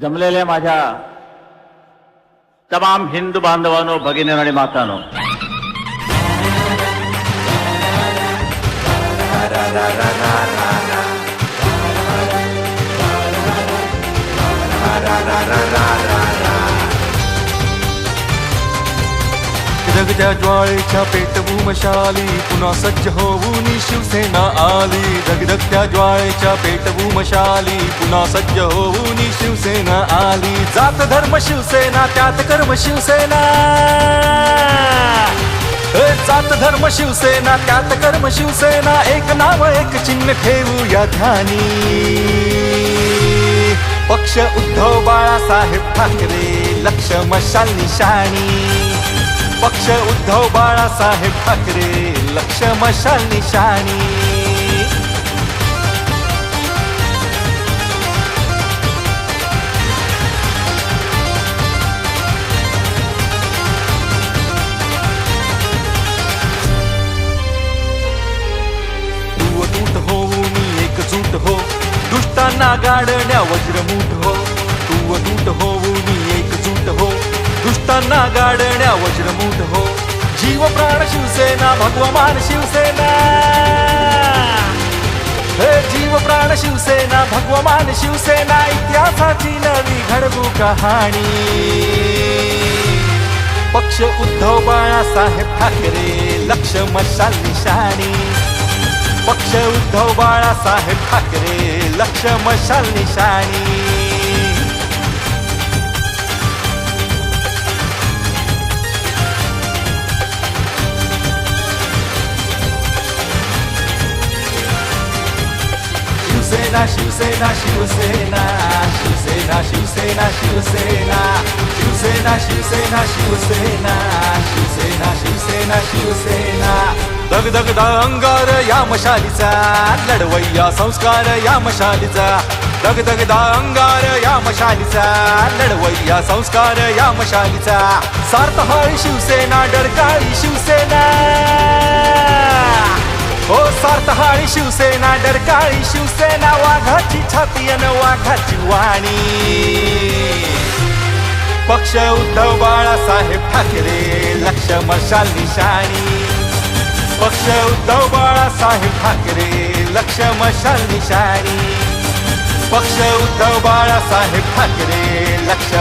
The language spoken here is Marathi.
जमलेल्या माझ्या तमाम हिंदू बांधवांनो भगिनीनो आणि मातानो रा रा रा रा जगद्या ज्वाळेच्या पेटवू मशाली पुन्हा सज्ज होऊन शिवसेना आली. जगदगत्या ज्वाळेच्या पेटवू मशाली पुन्हा सज्ज होऊन शिवसेना आली. जात धर्म शिवसेना त्यात कर्म शिवसेना. जात धर्म शिवसेना त्यात कर्म शिवसेना. एक नाव एक चिन्ह ठेवूया ध्यानी. पक्ष उद्धव बाळासाहेब ठाकरे लक्ष मशाल निशाणी. पक्ष उद्धव बाळासाहेब ठाकरे लक्ष मशाल निशाणी. हो, एकजूट हो. दुष्टांना गाडण्या वज्रमूठ हो. तू तूट होऊन भूतांना गाडण्या वज्रमूठ हो. जीव प्राण शिवसेना भगवमान शिवसेना. हे जीव प्राण शिवसेना भगवमान शिवसेना इतिहासाची नवी घडवू कहाणी. पक्ष उद्धव बाळासाहेब ठाकरे लक्ष मशाल निशाणी पक्ष उद्धव बाळासाहेब ठाकरे लक्ष मशाल निशाणी शिवसेना शिवसेना शिवसेना शिवसेना शिवसेना शिवसेना शिवसेना शिवसेना शिवसेना शिवसेना शिवसेना शिवसेना दग दग अंगार या मशालीचा लढवय्या संस्कार या मशालीचा दग दग अंगार या मशालीचा लढवय्या संस्कार या मशालीचा सार्थहाळी शिवसेना डरकाळी शिवसेना शिवसेना डरकाळी शिवसेना वाघाची छाती अन वाघाची वाणी. पक्ष उद्धव बाळासाहेब ठाकरे लक्ष मशाल निशाणी. पक्ष उद्धव बाळासाहेब ठाकरे लक्ष मशाल निशाणी. पक्ष उद्धव बाळासाहेब ठाकरे लक्ष